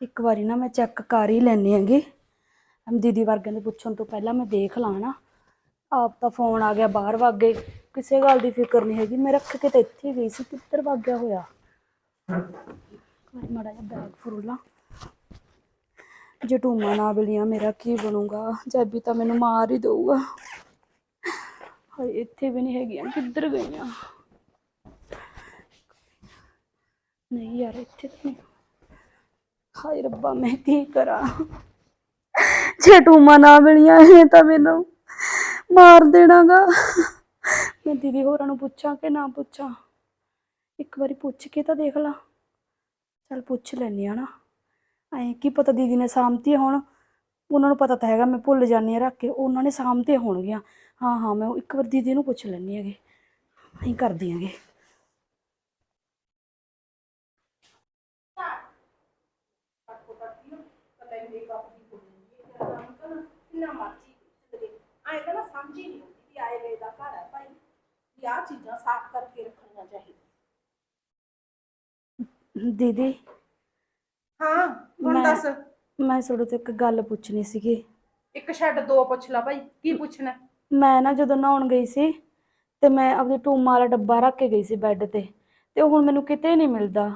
ਇੱਕ ਵਾਰੀ ਨਾ ਮੈਂ ਚੈੱਕ ਕਰ ਹੀ ਲੈਣੀ ਹੈਗੀ। ਹਮ ਦੀਦੀ ਵਰਗਿਆਂ ਦੇ ਪੁੱਛਣ ਤੋਂ ਪਹਿਲਾਂ ਮੈਂ ਦੇਖ ਲਾਂ ਨਾ। ਆਪ ਤਾਂ ਫੋਨ ਆ ਗਿਆ, ਬਾਹਰ ਵਗ ਗਏ। ਕਿਸੇ ਗੱਲ ਦੀ ਫਿਕਰ ਨਹੀਂ ਹੈਗੀ। ਮੈਂ ਰੱਖ ਕੇ ਤਾਂ ਇੱਥੇ ਹੀ ਗਈ ਸੀ, ਕਿੱਧਰ ਵਗ ਗਿਆ ਹੋਇਆ? ਕੋਈ ਮਾੜਾ ਜਿਹਾ ਬੈਗ ਫਰੂਲਾ ਜੇ ਟੂਮਾ ਨਾ ਮਿਲੀਆਂ ਮੇਰਾ ਕੀ ਬਣੂਗਾ? ਜੈਬੀ ਤਾਂ ਮੈਨੂੰ ਮਾਰ ਹੀ ਦਊਗਾ। ਹਾਏ, ਇੱਥੇ ਵੀ ਨਹੀਂ ਹੈਗੀਆਂ, ਕਿੱਧਰ ਗਈਆਂ? ਨਹੀਂ ਯਾਰ, ਇੱਥੇ ਤਾਂ ਨਹੀਂ। ਹਾਏ ਰੱਬਾ, ਮੈਂ ਕੀ ਕਰਾਂ? ਜੇ ਟੂਮਾ ਨਾ ਮਿਲੀਆਂ ਇਹ ਤਾਂ ਮੈਨੂੰ ਮਾਰ ਦੇਣਾਗਾ। ਮੈਂ ਦੀਦੀ ਹੋਰਾਂ ਨੂੰ ਪੁੱਛਾਂ ਕਿ ਨਾ ਪੁੱਛਾਂ? ਇੱਕ ਵਾਰੀ ਪੁੱਛ ਕੇ ਤਾਂ ਦੇਖ ਲਾ। ਚਲ ਪੁੱਛ ਲੈਣੀ ਆ ਨਾ। ਐਂ ਕੀ ਪਤਾ ਦੀਦੀ ਨੇ ਸਾਂਭਤੀ ਹੁਣ? ਉਹਨਾਂ ਨੂੰ ਪਤਾ ਤਾਂ ਹੈਗਾ, ਮੈਂ ਭੁੱਲ ਜਾਂਦੀ ਆ ਰੱਖ ਕੇ। ਉਹਨਾਂ ਨੇ ਸਾਂਭਤੇ ਹੋਣਗੀਆਂ। ਹਾਂ ਹਾਂ, ਮੈਂ ਇੱਕ ਵਾਰ ਦੀਦੀ ਨੂੰ ਪੁੱਛ ਲੈਣੀ ਹੈਗੇ। ਅਸੀਂ ਕਰਦੀ ਹੈਗੇ। ਕਿੰਨਾ ਮਰਜ਼ੀ ਚਲੇ ਆਏ ਤਾਂ ਨਾ ਸਮਝ ਹੀ ਨਹੀਂ ਆਉਂਦੀ ਵੀ ਆਏ ਵੇ ਦਾ ਘਰ ਹੈ ਭਾਈ ਵੀ ਆਹ ਚੀਜ਼ਾਂ ਸਾਫ਼ ਕਰਕੇ ਰੱਖਣੀਆਂ ਚਾਹੀਦੀਆਂ। ਦੀਦੀ। ਹਾਂ ਹੁਣ ਮੈਂ- ਦੱਸ। ਮੈਂ ਤੁਹਾਡੇ ਤੋਂ ਇੱਕ ਗੱਲ ਪੁੱਛਣੀ ਸੀਗੀ। ਇੱਕ ਛੱਡ ਦੋ ਪੁੱਛ ਲਾ ਭਾਈ ਕੀ ਪੁੱਛਣਾ? ਮੈਂ ਨਾ ਜਦੋਂ ਨਹਾਉਣ ਗਈ ਸੀ ਤੇ ਮੈਂ ਆਪਣੀ ਟੂਮਾ ਵਾਲਾ ਡੱਬਾ ਰੱਖ ਕੇ ਗਈ ਸੀ ਬੈੱਡ ਤੇ ਤੇ ਉਹ ਹੁਣ ਮੈਨੂੰ ਕਿਤੇ ਨਹੀਂ ਮਿਲਦਾ।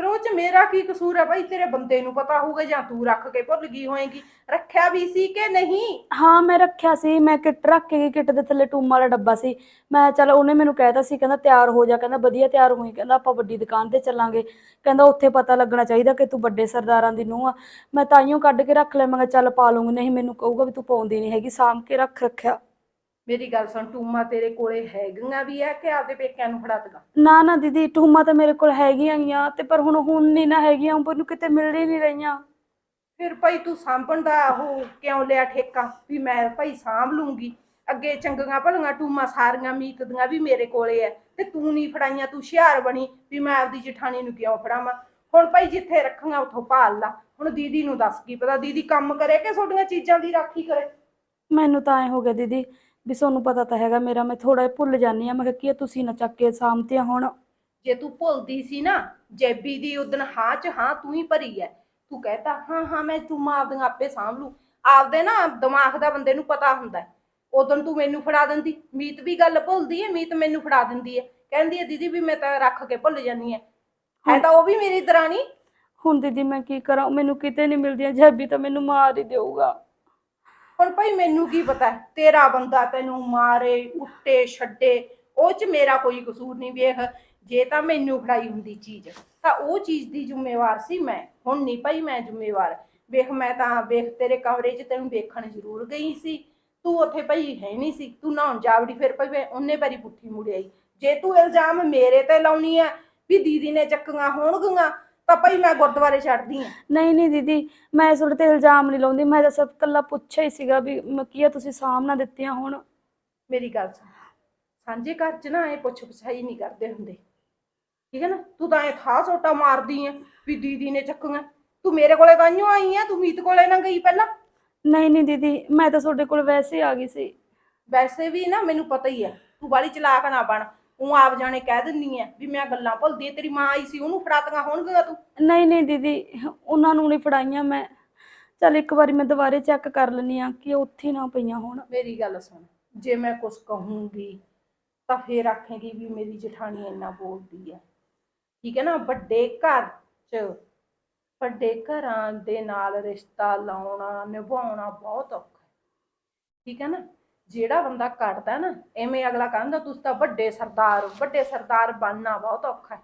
ਫਿਰ ਉਹ ਚ ਮੇਰਾ ਕੀ ਕਸੂਰ ਹੈ ਭਾਈ ਤੇਰੇ ਬੰਦੇ ਨੂੰ ਪਤਾ ਹੋਊਗਾ ਜਾਂ ਤੂੰ ਰੱਖ ਕੇ ਭੁੱਲ ਗਈ ਹੋਏਗੀ। ਰੱਖਿਆ ਵੀ ਸੀ ਕਿ ਨਹੀਂ? ਹਾਂ, ਮੈਂ ਰੱਖਿਆ ਸੀ। ਮੈਂ ਕਿੱਟ ਰੱਖ ਕੇ ਗਈ, ਕਿੱਟ ਦੇ ਥੱਲੇ ਟੂਮਾ ਵਾਲਾ ਡੱਬਾ ਸੀ। ਮੈਂ ਚਲ ਉਹਨੇ ਮੈਨੂੰ ਕਹਿਤਾ ਸੀ, ਕਹਿੰਦਾ ਤਿਆਰ ਹੋ ਜਾ, ਕਹਿੰਦਾ ਵਧੀਆ ਤਿਆਰ ਹੋਈ, ਕਹਿੰਦਾ ਆਪਾਂ ਵੱਡੀ ਦੁਕਾਨ ਤੇ ਚੱਲਾਂਗੇ। ਕਹਿੰਦਾ ਉੱਥੇ ਪਤਾ ਲੱਗਣਾ ਚਾਹੀਦਾ ਕਿ ਤੂੰ ਵੱਡੇ ਸਰਦਾਰਾਂ ਦੀ ਨੂੰਹ ਆ। ਮੈਂ ਤਾਈਓ ਕੱਢ ਕੇ ਰੱਖ ਲਿਆ, ਮੈਂ ਕਿਹਾ ਚੱਲ ਪਾ ਲੂੰਗੀ ਨਹੀਂ, ਮੈਨੂੰ ਕਹੂਗਾ ਵੀ ਤੂੰ ਪਾਉਂਦੀ ਨਹੀਂ ਹੈਗੀ, ਸਾਂਭ ਕੇ ਰੱਖ ਰੱਖਿਆ। ਮੇਰੀ ਗੱਲ ਸੁਣ ਟੂਮਾ ਤੇਰੇ ਕੋਲੇ ਹੈਗੀਆਂ ਵੀ ਹੈ ਕਿ ਆਪਦੇ ਪੇਕਿਆਂ ਨੂੰ ਫੜਾ ਦਗਾ? ਨਾ ਨਾ ਦੀਦੀ ਟੂਮਾ ਤਾਂ ਮੇਰੇ ਕੋਲ ਹੈਗੀਆਂ ਗੀਆਂ ਤੇ ਪਰ ਹੁਣ ਹੁਣ ਨਹੀਂ ਨਾ ਹੈਗੀਆਂ ਮੈਨੂੰ ਕਿਤੇ ਮਿਲ ਹੀ ਨਹੀਂ ਰਹੀਆਂ। ਫਿਰ ਭਾਈ ਤੂੰ ਸਾਂਭਣ ਦਾ ਉਹ ਕਿਉਂ ਲਿਆ ਠੇਕਾ? ਵੀ ਮੈਂ ਭਾਈ ਸਾਂਭ ਲੂੰਗੀ। ਅੱਗੇ ਚੰਗੀਆਂ ਭਲੀਆਂ ਟੂਮਾ ਸਾਰੀਆਂ ਮੀਤ ਦੀਆਂ ਵੀ ਮੇਰੇ ਕੋਲੇ ਐ ਤੇ ਤੂੰ ਨਹੀਂ ਫੜਾਈਆਂ ਤੂੰ ਹੁਸ਼ਿਆਰ ਬਣੀ ਵੀ ਮੈਂ ਆਪਦੀ ਜਠਾਣੀ ਨੂੰ ਕਿਉਂ ਫੜਾਵਾਂ? ਹੁਣ ਭਾਈ ਜਿੱਥੇ ਰੱਖੀਆਂ ਉੱਥੋਂ ਭਾਲ ਲਾ। ਹੁਣ ਦੀਦੀ ਨੂੰ ਦੱਸ ਕੀ ਪਤਾ ਦੀਦੀ ਕੰਮ ਕਰੇ ਕਿ ਤੁਹਾਡੀਆਂ ਚੀਜ਼ਾਂ ਦੀ ਰਾਖੀ ਕਰੇ? ਮੈਨੂੰ ਤਾਂ ਐ ਹੋ ਗਿਆ ਦੀਦੀ ਵੀ ਤੁਹਾਨੂੰ ਪਤਾ ਤਾਂ ਹੈਗਾ ਮੇਰਾ ਮੈਂ ਥੋੜਾ ਜਿਹਾ ਭੁੱਲ ਜਾਂਦੀ ਆ ਮੈਂ ਕਿਹਾ ਕੀ ਆ, ਤੁਸੀਂ ਨਾ ਚੱਕ ਕੇ ਸਾਂਭਤੀਆਂ ਹੁਣ। ਜੇ ਤੂੰ ਭੁੱਲਦੀ ਸੀ ਨਾ ਜੈਬੀ ਦੀ ਉਦਣ ਹਾਂ ਚ ਹਾਂ ਤੂੰ ਹੀ ਭਰੀ ਐ। ਤੂੰ ਕਹਤਾ ਹਾਂ ਹਾਂ ਮੈਂ ਟੂਮਾ ਆਪਦੀਆਂ ਆਪੇ ਸਾਂਭ ਲੂ। ਆਪਦੇ ਨਾ ਦਿਮਾਗ ਦਾ ਬੰਦੇ ਨੂੰ ਪਤਾ ਹੁੰਦਾ ਉਦੋਂ ਤੂੰ ਮੈਨੂੰ ਫੜਾ ਦਿੰਦੀ। ਮੀਤ ਵੀ ਗੱਲ ਭੁੱਲਦੀ ਐ ਮੀਤ ਮੈਨੂੰ ਫੜਾ ਦਿੰਦੀ ਐ। ਕਹਿੰਦੀ ਐ ਦੀਦੀ ਵੀ ਮੈਂ ਤਾਂ ਰੱਖ ਕੇ ਭੁੱਲ ਜਾਂਦੀ ਐ। ਹੈ ਤਾਂ ਉਹ ਵੀ ਮੇਰੀ ਦਰਾਣੀ? ਹੁਣ ਦੀਦੀ ਮੈਂ ਕੀ ਕਰਾਂ? ਮੈਨੂੰ ਕਿਤੇ ਨਹੀਂ ਮਿਲਦੀਆਂ। ਜੈਬੀ ਤਾਂ ਮੈਨੂੰ ਮਾਰ ਹੀ ਦੇਊਗਾ। ਹੁਣ ਭਾਈ ਮੈਨੂੰ ਕੀ ਪਤਾ ਤੇਰਾ ਬੰਦਾ ਤੈਨੂੰ ਮਾਰੇ ਉੱਟੇ ਛੱਡੇ, ਉਹ ਚ ਮੇਰਾ ਕੋਈ ਕਸੂਰ ਨਹੀਂ ਵੇਖ। ਜੇ ਤਾਂ ਮੈਨੂੰ ਫੜਾਈ ਹੁੰਦੀ ਚੀਜ਼, ਤਾਂ ਉਹ ਚੀਜ਼ ਦੀ ਜ਼ਿੰਮੇਵਾਰ ਸੀ ਮੈਂ। ਹੁਣ ਨਹੀਂ ਭਾਈ ਮੈਂ ਜ਼ਿੰਮੇਵਾਰ। ਵੇਖ, ਮੈਂ ਤਾਂ ਵੇਖ, ਤੇਰੇ ਕਮਰੇ 'ਚ ਤੈਨੂੰ ਵੇਖਣ ਜ਼ਰੂਰ ਗਈ ਸੀ। ਤੂੰ ਉੱਥੇ ਭਾਈ ਹੈ ਨਹੀਂ ਸੀ। ਤੂੰ ਨਹਾਉਣ ਜਾਵੜੀ ਫਿਰ ਭਾਈ ਮੈਂ ਉਹਨੇ ਵਾਰੀ ਪੁੱਠੀ ਮੁੜਿਆਈ। ਜੇ ਤੂੰ ਇਲਜ਼ਾਮ ਮੇਰੇ ਤੇ ਲਾਉਣੀ ਆ ਵੀ ਦੀਦੀ ਨੇ ਚੱਕੀਆਂ ਹੋਣਗੀਆਂ ਤਾਂ ਭਾਈ ਮੈਂ ਗੁਰਦੁਆਰੇ ਛੱਡਦੀ ਆ ਨਹੀਂ ਨਹੀਂ ਦੀਦੀ ਮੈਂ ਤੁਹਾਡੇ ਤੇ ਇਲਜ਼ਾਮ ਨਹੀਂ ਲਾਉਂਦੀ। ਮੈਂ ਤਾਂ ਸਿਰਫ ਕੱਲਾ ਪੁੱਛਿਆ ਹੀ ਸੀਗਾ ਵੀ ਮੈਂ ਕੀ ਆ ਤੁਸੀਂ ਨਾ ਦਿੱਤੀਆਂ ਹੁਣ। ਮੇਰੀ ਗੱਲ ਸੁਣ। ਸਾਂਝੇ ਘਰ 'ਚ ਨਾ ਇਹ ਪੁੱਛ ਪਛਾਈ ਨਹੀਂ ਕਰਦੇ ਹੁੰਦੇ। ਠੀਕ ਹੈ ਨਾ? ਤੂੰ ਤਾਂ ਇਹ ਥਾਂ ਸੋਟਾ ਮਾਰਦੀ ਐ ਵੀ ਦੀਦੀ ਨੇ ਚੱਕੀਆਂ। ਤੂੰ ਮੇਰੇ ਕੋਲੇ ਕਾਹਨੂੰ ਆਈ ਐ ਤੂੰ ਮੀਤ ਕੋਲੇ ਨਾ ਗਈ ਪਹਿਲਾਂ। ਨਹੀਂ ਨਹੀਂ ਦੀਦੀ ਮੈਂ ਤਾਂ ਤੁਹਾਡੇ ਕੋਲ ਵੈਸੇ ਆ ਗਈ ਸੀ। ਵੈਸੇ ਵੀ ਨਾ ਮੈਨੂੰ ਪਤਾ ਹੀ ਐ ਤੂੰ ਬਾਲੀ ਚਲਾਕ ਨਾ ਬਣ। ਤੂੰ ਆਪ ਜਾਣੇ ਕਹਿ ਦਿੰਨੀ ਐ ਵੀ ਮੈਂ ਗੱਲਾਂ ਭੁੱਲਦੀ ਐ ਤੇਰੀ ਮਾਂ ਆਈ ਸੀ ਉਹਨੂੰ ਫੜਾਤੀਆਂ ਹੋਣਗੀਆਂ ਤੂੰ? ਨਹੀਂ ਨਹੀਂ ਦੀਦੀ ਉਹਨਾਂ ਨੂੰ ਨਹੀਂ ਫੜਾਈਆਂ ਮੈਂ। ਚੱਲ ਇੱਕ ਵਾਰੀ ਮੈਂ ਦੁਬਾਰੇ ਚੈੱਕ ਕਰ ਲੈਂਦੀ ਆ ਕਿ ਉਹ ਉੱਥੇ ਹੀ ਨਾ ਪਈਆਂ ਹੋਣ। ਮੇਰੀ ਗੱਲ ਸੁਣ ਜੇ ਮੈਂ ਕੁਝ ਕਹੂੰਗੀ ਤਾਂ ਫੇਰ ਆਖੇਗੀ ਵੀ ਮੇਰੀ ਜਠਾਣੀ ਇੰਨਾ ਬੋਲਦੀ ਐ। ਠੀਕ ਹੈ ਨਾ ਵੱਡੇ ਘਰ 'ਚ ਵੱਡੇ ਘਰਾਂ ਦੇ ਨਾਲ ਰਿਸ਼ਤਾ ਲਾਉਣਾ ਨਿਭਾਉਣਾ ਬਹੁਤ ਔਖਾ ਹੈ ਠੀਕ ਹੈ ਨਾ? ਜਿਹੜਾ ਬੰਦਾ ਕੱਟਦਾ ਨਾ ਐਵੇਂ ਅਗਲਾ ਕਹਿੰਦਾ ਤੁਸੀਂ ਤਾਂ ਵੱਡੇ ਸਰਦਾਰ ਹੋ। ਵੱਡੇ ਸਰਦਾਰ ਬਣਨਾ ਬਹੁਤ ਔਖਾ ਹੈ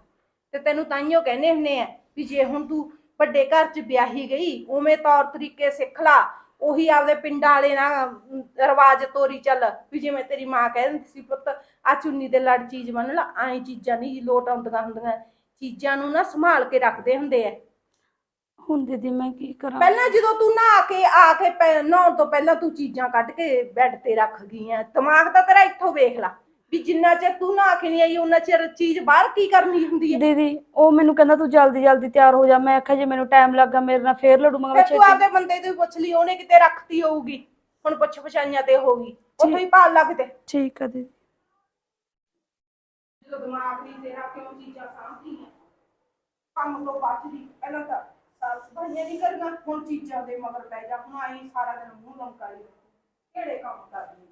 ਤੇ ਤੈਨੂੰ ਤਾਈਓ ਕਹਿੰਦੇ ਹੁੰਦੇ ਆ ਵੀ ਜੇ ਹੁਣ ਤੂੰ ਵੱਡੇ ਘਰ 'ਚ ਵਿਆਹੀ ਗਈ ਉਵੇਂ ਤੌਰ ਤਰੀਕੇ ਸਿੱਖ ਲਾ ਉਹੀ ਆਪਦੇ ਪਿੰਡਾਂ ਵਾਲੇ ਨਾਲ ਅਮ, ਰਿਵਾਜ ਤੋਰੀ ਚੱਲ ਵੀ ਜਿਵੇਂ ਤੇਰੀ ਮਾਂ ਕਹਿ ਦਿੰਦੀ ਸੀ ਪੁੱਤ ਆ ਚੁੰਨੀ ਦੇ ਲੜ ਚੀਜ਼ ਬੰਨ ਲਾ ਐਂ ਚੀਜ਼ਾਂ ਨਹੀਂ ਲੋਟ ਆਉਂਦੀਆਂ ਹੁੰਦੀਆਂ ਚੀਜ਼ਾਂ ਨੂੰ ਨਾ ਸੰਭਾਲ ਕੇ ਰੱਖਦੇ ਹੁੰਦੇ ਆ ਹੁਣ ਦੀਦੀ ਮੈਂ ਕੀ ਕਰਾਂ? ਪਹਿਲਾਂ ਜਦੋਂ ਤੂੰ ਨਹਾ ਕੇ ਆ ਕੇ ਪੈ- ਨਹਾਉਣ ਤੋਂ ਪਹਿਲਾਂ ਤੂੰ ਚੀਜ਼ਾਂ ਕੱਢ ਕੇ ਬੈੱਡ ਤੇ ਰੱਖ ਗਈ ਆ ਦਿਮਾਗ ਤਾਂ ਤੇਰਾ ਇੱਥੋਂ ਵੇਖ ਲਾ ਵੀ ਜਿੰਨਾ ਚਿਰ ਤੂੰ ਨਹਾ ਕੇ ਨਹੀਂ ਆਈ ਉਹਨਾਂ ਚਿਰ ਚੀਜ਼ ਬਾਹਰ ਕੀ ਕਰਨੀ ਹੁੰਦੀ ਹੈ? ਦੀਦੀ ਉਹ ਮੈਨੂੰ ਕਹਿੰਦਾ ਤੂੰ ਜਲਦੀ ਜਲਦੀ ਤਿਆਰ ਹੋ ਜਾ। ਮੈਂ ਆਖਿਆ ਜੇ ਮੈਨੂੰ ਟਾਈਮ ਲੱਗਾ ਮੇਰੇ ਨਾਲ ਫੇਰ ਲੜੂ ਮੈਂ ਫਿਰ ਤੂੰ ਛੇਤੀ। ਆਪਦੇ ਬੰਦੇ ਤੋਂ ਹੀ ਪੁੱਛ ਲਈ ਉਹਨੇ ਕਿਤੇ ਰੱਖਤੀ ਹੋਊਗੀ। ਹੁਣ ਪੁੱਛ ਪਛਾਈਆਂ ਤੇ ਹੋਊਗੀ ਉੱਥੋਂ ਹੀ ਭਾਲ ਲੱਗ ਤੇ ਠੀਕ ਆ ਦੀਦੀ। ਜਦੋਂ ਦਿਮਾਗ ਨਹੀਂ ਤੇਰਾ ਕਿਉਂ ਚੀਜ਼ਾਂ ਸਾਂਭਦੀ ਹੈ ਕੰਮ ਤੋਂ ਬਚਦੀ ਪਹਿਲਾਂ ਤਾਂ ਸਾਫ਼ ਸਫਾਈਆਂ ਨਹੀਂ ਕਰਨਾ ਹੁਣ ਚੀਜ਼ਾਂ ਦੇ ਮਗਰ ਪੈ ਜਾ ਹੁਣ ਆਈ ਸਾਰਾ ਦਿਨ ਮੂੰਹ ਲੰਕਾਈ ਰੱਖੂ। ਕਿਹੜੇ ਕੰਮ ਕਰਨੇ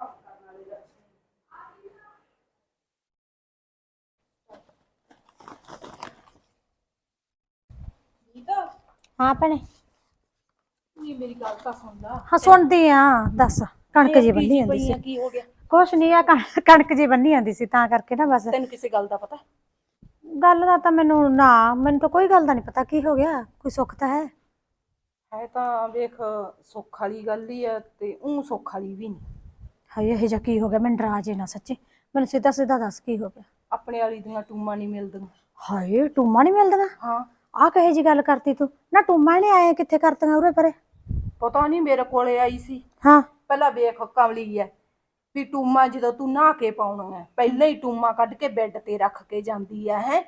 ਕੰਮ ਕਰਨ ਵਾਲੇ ਦਾ ਠੀਕ ਆ ਹਾਂ ਭੈਣੇ। ਇਹ ਮੇਰੀ ਗੱਲ ਤਾਂ ਸੁਣਦਾ ਹਾਂ ਸੁਣਦੀ ਆ ਦੱਸ ਕਣਕ ਜੀ ਬੰਨੀ ਜਾਂਦੀ ਸੀ। ਕੀ ਹੋ ਗਿਆ? ਕੁਛ ਨਹੀਂ ਆ ਕਣ- ਕਣਕ ਜੀ ਬੰਨੀ ਜਾਂਦੀ ਸੀ ਤਾਂ ਕਰਕੇ ਨਾ ਬਸ। ਤੈਨੂੰ ਕਿਸੇ ਗੱਲ ਦਾ ਪਤਾ? ਗੱਲ ਦਾ ਤਾਂ ਮੈਨੂੰ ਨਾ ਮੈਨੂੰ ਤਾਂ ਕੋਈ ਗੱਲ ਦਾ ਨਹੀਂ ਪਤਾ ਕੀ ਹੋ ਗਿਆ ਕੋਈ ਸੁੱਖ ਤਾਂ ਹੈ। ਹੈ ਤਾਂ ਵੇਖ ਸੁੱਖ ਵਾਲੀ ਗੱਲ ਹੀ ਆ ਤੇ ਉਹ ਸੁੱਖ ਵਾਲੀ ਵੀ ਨਹੀਂ। ਹਾਏ ਇਹ ਜਿਹਾ ਕੀ ਹੋ ਗਿਆ? ਮੈਨੂੰ ਡਰਾ ਜੇ ਨਾ ਸੱਚੀ। ਮੈਨੂੰ ਸਿੱਧਾ ਸਿੱਧਾ ਦੱਸ ਕੀ ਹੋ ਗਿਆ? ਆਪਣੇ ਵਾਲੀ ਦੀਆਂ ਟੂਮਾਂ ਨਹੀਂ ਮਿਲਦੀਆਂ। ਹਾਏ ਟੂਮਾ ਨਹੀਂ ਮਿਲਦੀਆਂ? ਹਾਂ। ਆ ਕਹੇ ਜੀ ਗੱਲ ਕਰਤੀ ਤੂੰ? ਨਾ ਟੂਮਾ ਨੇ ਆਏ ਕਿੱਥੇ ਕਰਤੀਆਂ ਉਰੇ ਪਰੇ? ਪਤਾ ਨਹੀਂ ਮੇਰੇ ਕੋਲੇ ਆਈ ਸੀ। ਹਾਂ। ਪਹਿਲਾਂ ਵੇਖ ਕਮਲੀ ਐ ਵੀ ਟੂਮਾ ਜਦੋਂ ਤੂੰ ਨਹਾ ਕੇ ਪਾਉਣਾ ਹੈ ਪਹਿਲਾਂ ਹੀ ਟੂਮਾ ਕੱਢ ਕੇ ਬੈੱਡ ਤੇ ਰੱਖ ਕੇ ਜਾਂਦੀ ਐ ਹੈ?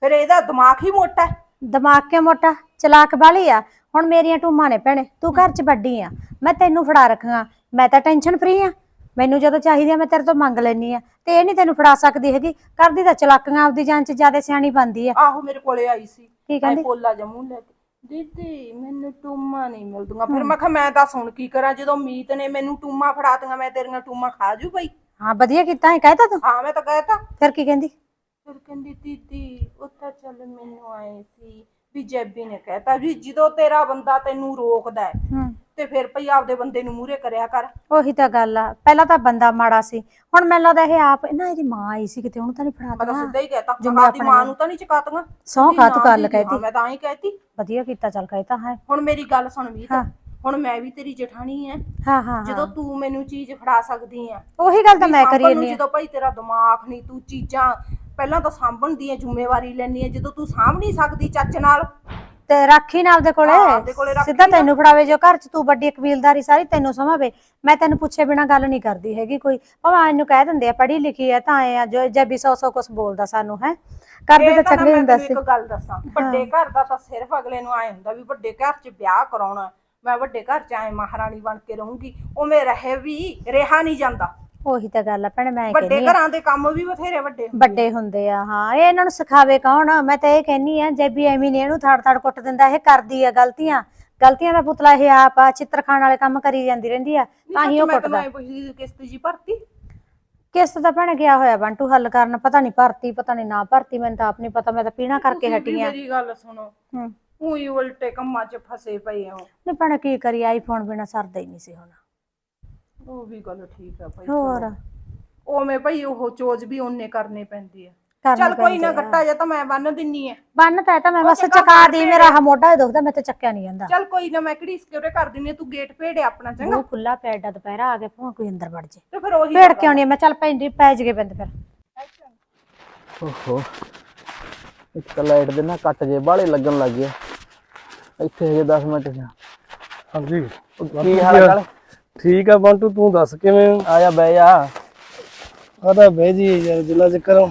ਫਿਰ ਇਹਦਾ ਦਿਮਾਗ ਹੀ ਮੋਟਾ ਹੈ। ਦਿਮਾਗ ਕੇ ਮੋਟਾ? ਚਲਾਕ ਵਾਲੀ ਆ। ਹੁਣ ਮੇਰੀਆਂ ਟੂਮਾਂ ਨੇ ਭੈਣੇ ਤੂੰ ਘਰ 'ਚ ਵੱਡੀ ਆ। ਮੈਂ ਤੈਨੂੰ ਫੜਾ ਰੱਖਾਂ। ਮੈਂ ਤਾਂ ਟੈਨਸ਼ਨ ਫਰੀ ਆ। ਮੈਨੂੰ ਜਦੋਂ ਚਾਹੀਦੀ ਆ ਮੈਂ ਤੇਰੇ ਤੋਂ ਮੰਗ ਲੈਣੀ ਆ। ਤੇ ਇਹ ਨਹੀਂ ਤੈਨੂੰ ਫੜਾ ਸਕਦੀ ਹੈਗੀ। ਕਰਦੀ ਤਾਂ ਚਲਾਕੀਆਂ ਆਪਦੀ ਜਾਨ 'ਚ ਜ਼ਿਆਦਾ ਸਿਆਣੀ ਬਣਦੀ ਆ। ਆਹੋ ਮੇਰੇ ਕੋਲੇ ਆਈ ਸੀ। ਕੀ ਕਹਿੰਦੀ? ਮੈਂ ਪੋਲਾ ਜਮੂ ਲੈ ਕੇ ਦੀਦੀ ਮੈਨੂੰ ਟੂਮਾ ਨਹੀਂ ਮਿਲਦੀਆਂ। ਫਿਰ ਮੈਂ ਕਿਹਾ ਮੈਂ ਤਾਂ ਸੁਣ ਕੀ ਕਰਾਂ? ਜਦੋਂ ਮੀਤ ਨੇ ਮੈਨੂੰ ਟੂਮਾ ਫੜਾਤੀਆਂ ਮੈਂ ਤੇਰੀਆਂ ਟੂਮਾ ਖਾ ਜੂ ਬਈ। ਹਾਂ ਵਧੀਆ ਕੀਤਾ ਹੈ ਕਹਿਤਾ ਤੂੰ? ਹਾਂ ਮੈਂ ਤਾਂ ਕਹਿਤਾ। ਫਿਰ ਕੀ ਕਹਿੰਦੀ? ਫਿਰ ਕਹਿੰਦੀ ਦੀਦੀ ਤਾਂ ਚੱਲ ਮੈਨੂੰ ਆਏ ਸੀ ਵੀ ਜੈਬੀ ਨੇ ਕਹਿਤਾ ਵੀ ਜਦੋਂ ਤੇਰਾ ਬੰਦਾ ਤੈਨੂੰ ਰੋਕਦਾ ਹੂੰ। ਤੇ ਫਿਰ ਭਈ ਆਪਦੇ ਬੰਦੇ ਨੂੰ ਮੂਹਰੇ ਕਰਿਆ ਕਰ। ਉਹੀ ਤਾਂ ਗੱਲ ਆ। ਪਹਿਲਾਂ ਤਾਂ ਬੰਦਾ ਮਾੜਾ ਸੀ। ਹੁਣ ਮੈਨੂੰ ਲੱਗਦਾ ਇਹ ਆਪ ਨਾ ਇਹਦੀ ਮਾਂ ਆਈ ਸੀ ਕਿਤੇ ਉਹਨੂੰ ਤਾਂ ਨਹੀਂ ਫੜਾ ਮੈਂ ਤਾਂ ਸਿੱਧਾ ਹੀ ਕਹਿਤਾ ਜਿਵੇਂ ਆਪਦੀ ਮਾਂ ਨੂੰ ਤਾਂ ਨਹੀਂ ਚਕਾਤੀਆਂ। ਸਹੁੰ ਖਾ ਤੂੰ ਨਾ ਗੱਲ ਕਹਿਤੀ। ਮੈਂ ਤਾਂ ਹੀ ਕਹਿਤੀ। ਵਧੀਆ ਕੀਤਾ ਚੱਲ ਕਹਿਤਾ ਹੈ। ਹੁਣ ਮੇਰੀ ਗੱਲ ਸੁਣ ਵੀ ਹਾਂ। ਹੁਣ ਮੈਂ ਵੀ ਤੇਰੀ ਜਠਾਣੀ ਐ। ਹਾਂ ਹਾਂ ਜਦੋਂ ਤੂੰ ਮੈਨੂੰ ਚੀਜ਼ ਫੜਾ ਸਕਦੀ ਆ ਉਹੀ ਗੱਲ ਤਾਂ ਮੈਂ ਕਰੀ ਸਾਂਭਣ ਨੂੰ ਜਾਂਦੀ ਭਾਈ ਤੇਰਾ ਦਿਮਾਗ ਨਹੀਂ ਤੂੰ ਚੀਜ਼ਾਂ ਪਹਿਲਾਂ ਤਾਂ ਸਾਂਭਣ ਦੀ ਜ਼ਿੰਮੇਵਾਰੀ ਲੈਣੀ ਹੈ ਜਦੋਂ ਤੂੰ ਸਾਂਭ ਨਹੀਂ ਸਕਦੀ ਚੱਜ ਨਾਲ। ਤੇ ਰੱਖੀ ਨਾ ਆਪਦੇ ਕੋਲੇ। ਹਾਂ, ਆਪਦੇ ਕੋਲੇ ਰੱਖੀ ਸਿੱਧਾ ਨਾ। ਤੈਨੂੰ ਫੜਾਵੇ ਜੋ ਘਰ ਚ ਤੂੰ ਵੱਡੀ ਕਬੀਲਦਾਰੀ ਸਾਰੀ ਤੈਨੂੰ ਸਮਾਵੇ। ਮੈਂ ਤੈਨੂੰ ਪੁੱਛੇ ਬਿਨਾ ਗੱਲ ਨਹੀਂ ਕਰਦੀ ਹੈਗੀ ਕੋਈ। ਭਾਵੇਂ ਇਹਨੂੰ ਕਹਿ ਦਿੰਦੇ ਆ ਪੜ੍ਹੀ ਲਿਖੀ ਆ ਤਾਂ ਐ ਆ ਜੋ ਜੱਬੀ ਸੌ ਸੌ ਕੁਛ ਬੋਲਦਾ ਸਾਨੂੰ ਹੈ। ਕਰਦੇ ਤਾਂ ਚੰਗੇ ਹੁੰਦਾ ਸੀ। ਇੱਕ ਗੱਲ ਦੱਸਾਂ ਵੱਡੇ ਘਰ ਦਾ ਤਾਂ ਸਿਰਫ ਅਗਲੇ ਨੂੰ ਆਏ ਹੁੰਦਾ ਵੀ ਵੱਡੇ ਘਰ 'ਚ ਵਿਆਹ ਕਰਾਉਣਾ। ਮੈਂ ਵੱਡੇ ਘਰ 'ਚ ਆਏ ਮਹਾਰਾਣੀ ਬਣ ਕੇ ਰਹੂੰਗੀ ਉਵੇਂ ਰਹੇ ਵੀ ਰਿਹਾ ਨਹੀਂ ਜਾਂਦਾ। ਉਹੀ ਤਾਂ ਗੱਲ ਆ ਭੈਣੇ ਮੈਂ ਵੱਡੇ ਕਹਿੰਦੀ ਘਰਾਂ ਦੇ ਕੰਮ ਵੀ ਬਥੇਰੇ ਵੱਡੇ ਵੱਡੇ ਹੁੰਦੇ ਆ ਹਾਂ ਇਹ ਇਹਨਾਂ ਨੂੰ ਸਿਖਾਵੇ ਕੌਣ? ਮੈਂ ਤਾਂ ਇਹ ਕਹਿੰਨੀ ਆ ਜੱਬੀ ਐਵੇਂ ਨਹੀਂ ਇਹਨੂੰ ਥੜ ਥੜ ਕੁੱਟ ਦਿੰਦਾ ਇਹ ਕਰਦੀ ਆ ਗਲਤੀਆਂ। ਗਲਤੀਆਂ ਦਾ ਪੁਤਲਾ ਇਹ ਆਪ ਆ ਚਿੱਤਰ ਖਾਣ ਵਾਲੇ ਕੰਮ ਕਰੀ ਜਾਂਦੀ ਰਹਿੰਦੀ ਆ ਤਾਂ ਹੀ ਉਹ ਮੈਂ ਕੁੱਟਦਾ। ਐਂ ਪੁੱਛਦੀ ਸੀ, ਕਿਸ਼ਤ ਜੀ ਭਰਤੀ? ਕਿਸ਼ਤ ਤਾਂ ਭੈਣੇ ਗਿਆ ਹੋਇਆ ਬੰਟੂ ਹੱਲ ਕਰਨ ਪਤਾ ਨਹੀਂ ਭਰਤੀ ਪਤਾ ਨਹੀਂ ਨਾ ਭਰਤੀ ਮੈਨੂੰ ਤਾਂ ਆਪ ਨਹੀਂ ਪਤਾ ਮੈਂ ਤਾਂ ਪੀਣਾ ਕਰਕੇ ਹਟੀ ਵੀ ਆ। ਮੇਰੀ ਗੱਲ ਸੁਣੋ। ਹੂੰ। ਉਹੀ ਉਲਟੇ ਕੰਮਾਂ 'ਚ ਫਸੇ ਪਏ ਹੋ। ਨਹੀਂ ਭੈਣੇ ਕੀ ਕਰੀ ਆਈਫੋਨ ਬਿਨਾ ਸਰਦਾ ਹੀ ਨਹੀਂ ਸੀ ਹੁਣ। ਉਹ ਵੀ ਗੱਲ ਠੀਕ ਆ ਭਾਈ ਹੋਰ? ਉਵੇਂ ਭਾਈ ਉਹ ਚੋਜ ਵੀ ਉਹਨੇ ਕਰਨੇ ਪੈਂਦੀ ਆ। ਚੱਲ ਕੋਈ ਨਾ। ਗੱਟਾ ਜਾਂ ਤਾਂ ਮੈਂ ਬੰਨ ਦਿੰਨੀ ਆ। ਬੰਨ ਤਾਂ ਤਾਂ ਮੈਂ ਬਸ ਚਕਾ ਦੀ। ਮੇਰਾ ਆਹ ਮੋਢਾ ਹੀ ਦੁਖਦਾ ਮੈਂ ਤੇ ਚੱਕਿਆ ਨਹੀਂ ਜਾਂਦਾ। ਚੱਲ ਕੋਈ ਨਾ ਮੈਂ ਕਿਹੜੀ ਸਕਿਉਰੇ ਕਰ ਦਿੰਨੀ ਤੂੰ ਗੇਟ ਭੇੜੇ ਆਪਣਾ ਚੰਗਾ। ਉਹ ਖੁੱਲਾ ਪੈਡਾ ਦੁਪਹਿਰਾ ਆ ਕੇ ਭੋਂ ਕੋਈ ਅੰਦਰ ਵੜ ਜੇ। ਤੇ ਫਿਰ ਉਹੀ ਭੇੜ ਕਿਉਂ ਨਹੀਂ ਮੈਂ ਚੱਲ ਪੈਂਦੀ ਪੈ ਜਗੇ ਬੰਦ ਫਿਰ। ਓਹੋ ਇੱਕ ਲਾਈਟ ਦੇ ਨਾ ਕੱਟ ਜੇ ਬਾਹਲੇ ਲੱਗਣ ਲੱਗ ਗਏ। ਇੱਥੇ ਹਜੇ 10 ਮਿੰਟ ਜਾ ਹਾਂਜੀ। ਕੀ ਹਾਲ ਹੈ ਕਾਲੇ ਠੀਕ ਆ ਬੰਟੂ ਤੂੰ ਦੱਸ ਕਿਵੇਂ? ਆ ਜਾ ਬਹਿ ਜਾ। ਆਦਾ ਬਹਿ ਜੀ ਯਾਰ ਜਿਲਾ ਚੱਕਰ